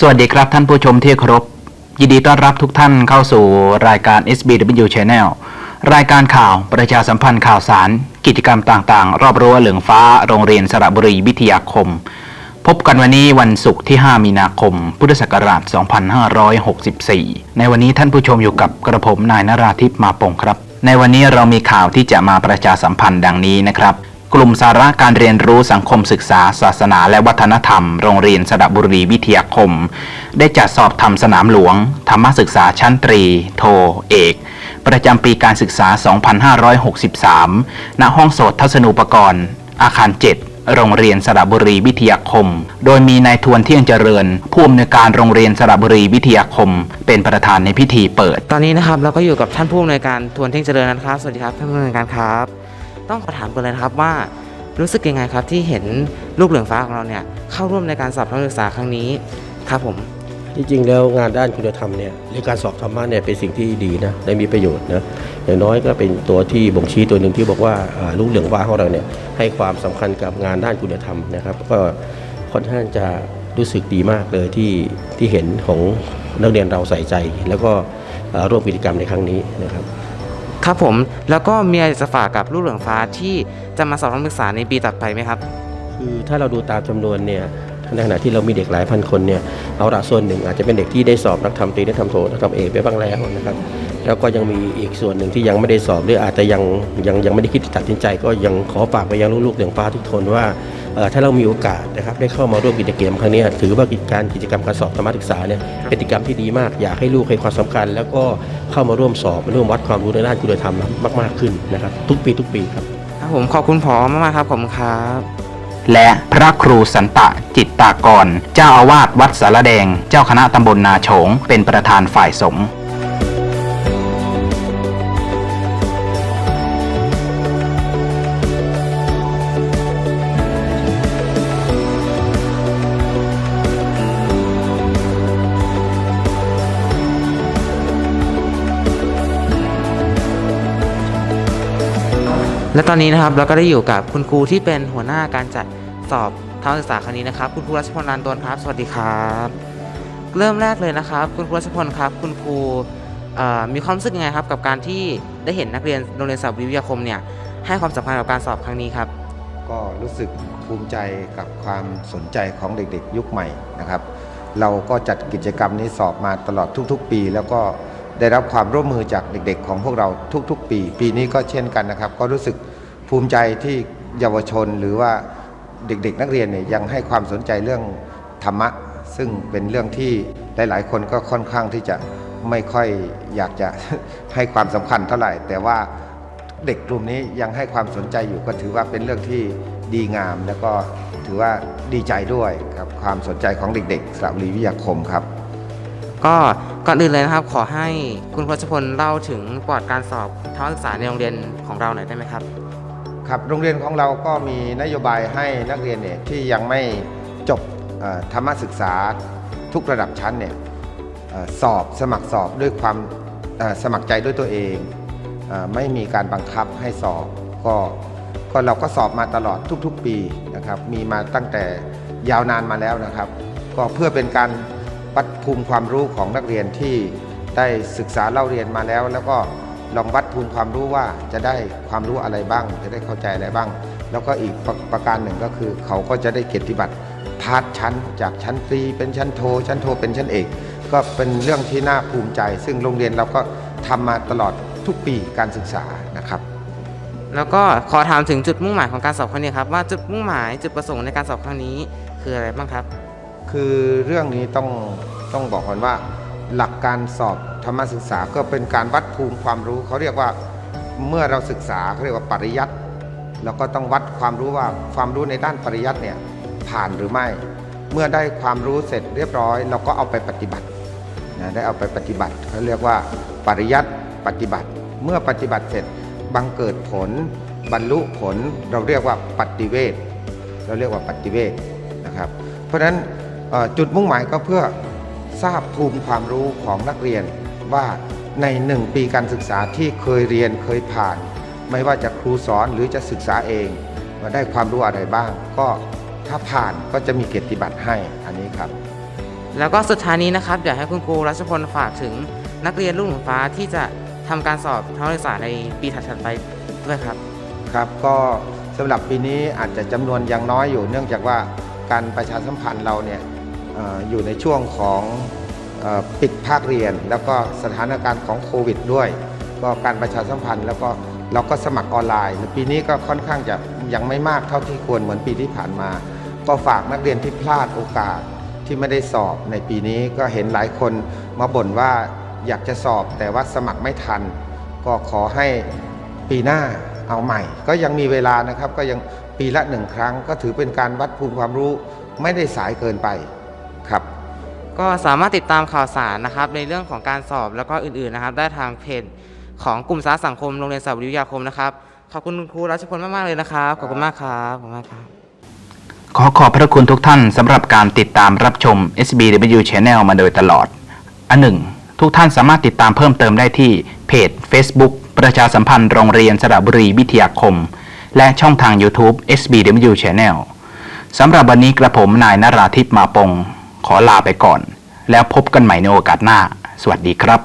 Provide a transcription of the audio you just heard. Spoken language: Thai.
สวัสดีครับท่านผู้ชมที่เคารพยินดีต้อนรับทุกท่านเข้าสู่รายการ SBW Channel รายการข่าวประชาสัมพันธ์ข่าวสาร กิจกรรมต่างๆ รอบรั้วเหลืองฟ้าโรงเรียนสระบุรีวิทยาคม พบกันวันนี้วันศุกร์ที่ 5 มีนาคม พุทธศักราช 2564 ในวันนี้ท่านผู้ชมอยู่กับกระผมนายนราธิปมาปงครับ ในวันนี้เรามีข่าวที่จะมาประชาสัมพันธ์ดังนี้นะครับ กลุ่มสาระการเรียนรู้สังคมศึกษา ศาสนาและวัฒนธรรม โรงเรียนสระบุรีวิทยาคม ได้จัดสอบทำสนามหลวง ธรรมศึกษาชั้นตรี โท เอก ประจำปีการศึกษา 2563 ณ ห้องโสตทัศนูปกรณ์ อาคาร 7 โรงเรียนสระบุรีวิทยาคม โดยมีนายทวนเที่ยงเจริญ ผู้อำนวยการโรงเรียนสระบุรีวิทยาคม เป็นประธานในพิธีเปิด ตอนนี้นะครับเราก็อยู่กับท่านผู้อำนวยการทวนเที่ยงเจริญนะครับ สวัสดีครับท่านผู้อำนวยการครับ ต้องขอถามกันเลยครับว่ารู้สึกยังไงครับที่เห็นลูกเหลืองฟ้าของเราเนี่ยเข้าร่วมในการสอบทัศนศึกษาครั้งนี้ครับผมที่จริงแล้วงานด้านคุณธรรมเนี่ยหรือการสอบธรรมะเนี่ยเป็นสิ่งที่ดีนะได้มีประโยชน์นะอย่างน้อยก็เป็นตัวที่บ่งชี้ตัวหนึ่งที่บอกว่าลูกเหลืองว่าของเราเนี่ยให้ความสำคัญกับงานด้านคุณธรรมนะครับ ก็ค่อนข้างจะรู้สึกดีมากเลยที่ที่เห็นของนักเรียนเราใส่ใจ แล้วก็ร่วมกิจกรรมในครั้งนี้นะครับ ครับผมแล้วก็มีอะไรจะฝากกับลูกเหลืองฟ้าที่จะมาสอบทัศนศึกษาในปีต่อไปไหมครับ คือถ้าเราดูตามจำนวนเนี่ยในขณะที่เรามีเด็กหลายพันคนเนี่ยเอาละส่วนหนึ่งอาจจะเป็นเด็กที่ได้สอบนักธรรมตรีนักธรรมโทนักธรรมเอกไปบ้างแล้วนะครับ แล้วก็ยังมีอีกส่วนหนึ่งที่ยังไม่ได้สอบหรืออาจจะยังยังยังไม่ได้คิดตัดสินใจ ก็ยังขอฝากไปยังลูกๆเหลืองฟ้าทุกคนว่าเอ่อ ถ้าเรามีโอกาสนะครับได้เข้ามาร่วมกิจกรรมครั้งเนี้ยถือว่ากิจการกิจกรรมการสอบธรรมศึกษาเนี่ยเป็นกิจกรรมที่ดีมากอยากให้ลูกให้ความสำคัญ แล้วก็เข้ามาร่วมสอบมาร่วมวัดความรู้ในด้านคุณธรรมมาก ๆขึ้นนะครับ ทุกปีทุกปีครับครับผมขอบคุณผอมากๆครับขอบคุณครับและพระครูสันตะจิตตากร เจ้าอาวาสวัดสารแดง เจ้าคณะตำบลนาโฉง เป็นประธานฝ่ายสงฆ์ และตอนนี้นะครับเราก็ได้อยู่กับคุณครูที่เป็นหัวหน้าการจัดสอบทัศนศึกษาครั้งนี้นะครับ คุณครูรัชพลลานตนครับ สวัสดีครับ เริ่มแรกเลยนะครับ คุณครูรัชพลครับ คุณครูมีความรู้สึกยังไงครับ กับการที่ได้เห็นนักเรียนโรงเรียนสอบวิทยาคมเนี่ยให้ความสำคัญกับการสอบครั้งนี้ครับ ก็รู้สึกภูมิใจกับความสนใจของเด็กๆ ยุคใหม่นะครับ เราก็จัดกิจกรรมนี้สอบมาตลอดทุก ๆ ปี แล้วก็ได้รับความร่วมมือจากเด็ก ๆ ของพวกเราทุก ๆ ปี ปีนี้ก็เช่นกันนะครับ ก็รู้สึก ภูมิใจที่เยาวชนหรือว่าเด็กๆ นักเรียนเนี่ยยังให้ความสนใจเรื่องธรรมะ ซึ่งเป็นเรื่องที่หลายๆ คนก็ค่อนข้างที่จะไม่ค่อยอยากจะให้ความสำคัญเท่าไหร่ แต่ว่าเด็กกลุ่มนี้ยังให้ความสนใจอยู่ก็ถือว่าเป็นเรื่องที่ดีงาม แล้วก็ถือว่าดีใจด้วยกับความสนใจของเด็กๆสระบุรีวิทยาคมครับ ก็ก่อนอื่นเลยนะครับ ขอให้คุณครูรัชพลเล่าถึงประวัติการสอบทัศนศึกษาในโรงเรียนของเราหน่อยได้ไหมครับ ครับโรงเรียนของเราก็มีนโยบายให้นักเรียนเนี่ยที่ยังไม่จบธรรมศึกษาทุกระดับชั้นเนี่ยสอบสมัครสอบด้วยความสมัครใจด้วยตัวเองไม่มีการบังคับให้สอบก็ก็เราก็สอบมาตลอดทุกๆปีนะครับมีมาตั้งแต่ยาวนานมาแล้วนะครับ ก็เพื่อเป็นการวัดภูมิความรู้ของนักเรียนที่ได้ศึกษาเล่าเรียนมาแล้ว แล้วก็ ลองวัดภูมิความรู้ว่าจะได้ความรู้อะไรบ้าง จะได้เข้าใจอะไรบ้าง แล้วก็อีกประประการหนึ่งก็คือ เขาก็จะได้เกียรติบัตรพาร์ทชั้นจากชั้นตรีเป็นชั้นโท ชั้นโทเป็นชั้นเอกก็เป็นเรื่องที่น่าภูมิใจ ซึ่งโรงเรียนเราก็ทำมาตลอดทุกปีการศึกษานะครับ แล้วก็ขอถามถึงจุดมุ่งหมายของการสอบครั้งนี้ครับว่าจุดมุ่งหมายจุดประสงค์ในการสอบครั้งนี้คืออะไรบ้างครับ คือเรื่องนี้ต้องต้องบอกก่อนว่า หลักการสอบธรรมศึกษาก็เป็นการวัดภูมิความรู้ เขาเรียกว่าเมื่อเราศึกษาเขาเรียกว่าปริยัติเราก็ต้องวัดความรู้ว่าความรู้ในด้านปริยัติเนี่ยผ่านหรือไม่ เมื่อได้ความรู้เสร็จเรียบร้อย เราก็เอาไปปฏิบัตินะได้เอาไปปฏิบัติเขาเรียกว่าปริยัติปฏิบัติ เมื่อปฏิบัติเสร็จบังเกิดผล บรรลุผลเราเรียกว่าปฏิเวทเราเรียกว่าปฏิเวทนะครับ เพราะฉะนั้นจุดมุ่งหมายก็เพื่อ ทราบภูมิความรู้ของนักเรียนว่าในหนึ่งปีการศึกษาที่เคยเรียนเคยผ่าน ไม่ว่าจะครูสอนหรือจะศึกษาเองว่าได้ความรู้อะไรบ้าง ก็ถ้าผ่านก็จะมีเกียรติบัตรให้อันนี้ครับ แล้วก็สุดท้ายนี้นะครับอยากให้คุณครูรัชพลฝากถึงนักเรียนรุ่นหมูฟ้าที่จะทำการสอบทัศนศึกษาในปีถัดๆไปด้วยครับ ครับก็สำหรับปีนี้อาจจะจำนวนยังน้อยอยู่ เนื่องจากว่าการประชาสัมพันธ์เราเนี่ยเอยู่ในช่วงของอปิดภาคเรียน แล้วก็สถานการณ์ของโควิดด้วย ก็การประชาสัมพันธ์แล้วก็เราก็สมัครออนไลน์ ปีนี้ก็ค่อนข้างจะยังไม่มากเท่าที่ควรเหมือนปีที่ผ่านมา ก็ฝากนักเรียนที่พลาดโอกาสที่ไม่ได้สอบในปีนี้ก็เห็นหลายคนมาบ่นว่าอยากจะสอบแต่ว่าสมัครไม่ทัน ก็ขอให้ปีหน้าเอาใหม่ ก็ยังมีเวลานะครับก็ยังปีละหนึ่งครั้ง ก็ถือเป็นการวัดภูมิความรู้ไม่ได้สายเกินไป ครับ ก็สามารถติดตามข่าวสารนะครับในเรื่องของการสอบแล้วก็อื่นๆนะครับ ได้ทางเพจของกลุ่มสาระสังคมโรงเรียนสาววิทยาคมนะครับขอบคุณคุณครูรัชพลมากๆเลยนะครับขอบคุณมากครับขอบคุณมากครับขอขอบพระคุณทุกท่านสำหรับการติดตามรับชม SBW Channel มาโดยตลอด อันหนึ่ง ทุกท่านสามารถติดตามเพิ่มเติมได้ที่เพจ Facebook ประชาสัมพันธ์โรงเรียนสระบุรีวิทยาคม และช่องทาง YouTube SBW Channel สำหรับวันนี้กระผมนายนราธิปมาปง ขอลาไปก่อน แล้วพบกันใหม่ในโอกาสหน้า สวัสดีครับ